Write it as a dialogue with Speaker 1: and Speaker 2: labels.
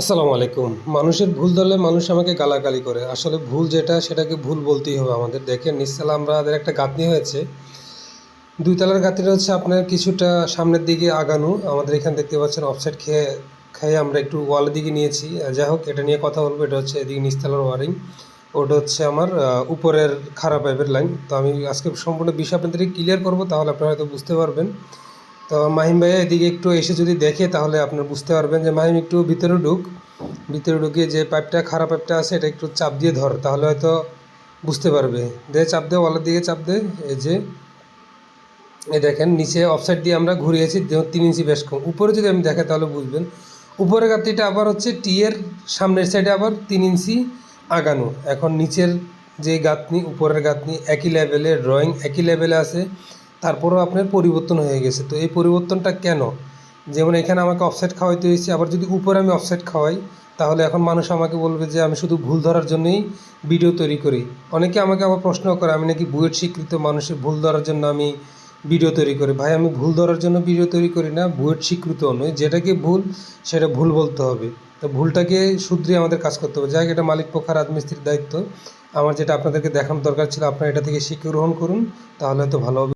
Speaker 1: আসসালামু আলাইকুম। মানুষের ভুল ধরলে মানুষ আমাকে গালাগালি করে। আসলে ভুল যেটা, সেটাকে ভুল বলতেই হবে আমাদের। দেখেন, নিচতলা আমাদের একটা গাঁথনি হয়েছে। দুই তলার গাঁথনিটা হচ্ছে আপনার কিছুটা সামনের দিকে আগানো। আমাদের এখানে দেখতে পাচ্ছেন অফসাইড খেয়ে খেয়ে আমরা একটু ওয়ালের দিকে নিয়েছি। যাই হোক, এটা নিয়ে কথা বলব। এটা হচ্ছে এদিকে নিচতলার ওয়ারিং ওটা হচ্ছে আমার উপরের খারাপ পাইপের লাইন তো আমি আজকে সম্পূর্ণ বিষয় আপনাদেরকে ক্লিয়ার করব, তাহলে আপনারা হয়তো বুঝতে পারবেন। তো মাহিম ভাইয়া এদিকে একটু এসে যদি দেখে তাহলে আপনার বুঝতে পারবেন যে মাহিম একটু ভিতরে ঢুক। ভিতরে ঢুকে যে পাইপটা খারাপ পাইপটা আছে, এটা একটু চাপ দিয়ে ধর, তাহলে হয়তো বুঝতে পারবে। দে চাপ দে, ওয়ালের দিকে চাপ দে, এই যে। এই দেখেন, নিচে অফসাইড দিয়ে আমরা ঘুরিয়েছি তিন ইঞ্চি বেশ কম। উপরে যদি আমি দেখে তাহলে বুঝবেন। উপরের গাঁতটিটা আবার হচ্ছে টিয়ের সামনের সাইডে আবার তিন ইঞ্চি আগানো। এখন নিচের যে গাঁথনি উপরের গাঁথনি একই লেভেলে ড্রয়িং একই লেভেলে আছে। তারপরেও আপনার পরিবর্তন হয়ে গেছে। তো এই পরিবর্তনটা কেন? যেমন এখানে আমাকে অফসাইড খাওয়াইতে হয়েছে, আবার যদি উপরে আমি অফসাইড খাওয়াই, তাহলে এখন মানুষ আমাকে বলবে যে, আমি শুধু ভুল ধরার জন্যই ভিডিও তৈরি করি। অনেকে আমাকে আবার প্রশ্ন করে, আমি নাকি বুয়েট স্বীকৃত মানুষের ভুল ধরার জন্য আমি ভিডিও তৈরি করি? ভাই, আমি ভুল ধরার জন্য ভিডিও তৈরি করি না, বুয়েট স্বীকৃত নয় যেটাকে ভুল, সেটা ভুল বলতে হবে। তো ভুলটাকে শুধরে আমাদের কাজ করতে হবে। যাই এটা মালিক পক্ষ রাজমিস্ত্রির দায়িত্ব। আমার যেটা আপনাদেরকে দেখানোর দরকার ছিল, আপনারা এটা থেকে শিক্ষা গ্রহণ করুন, তাহলে হয়তো ভালো হবে।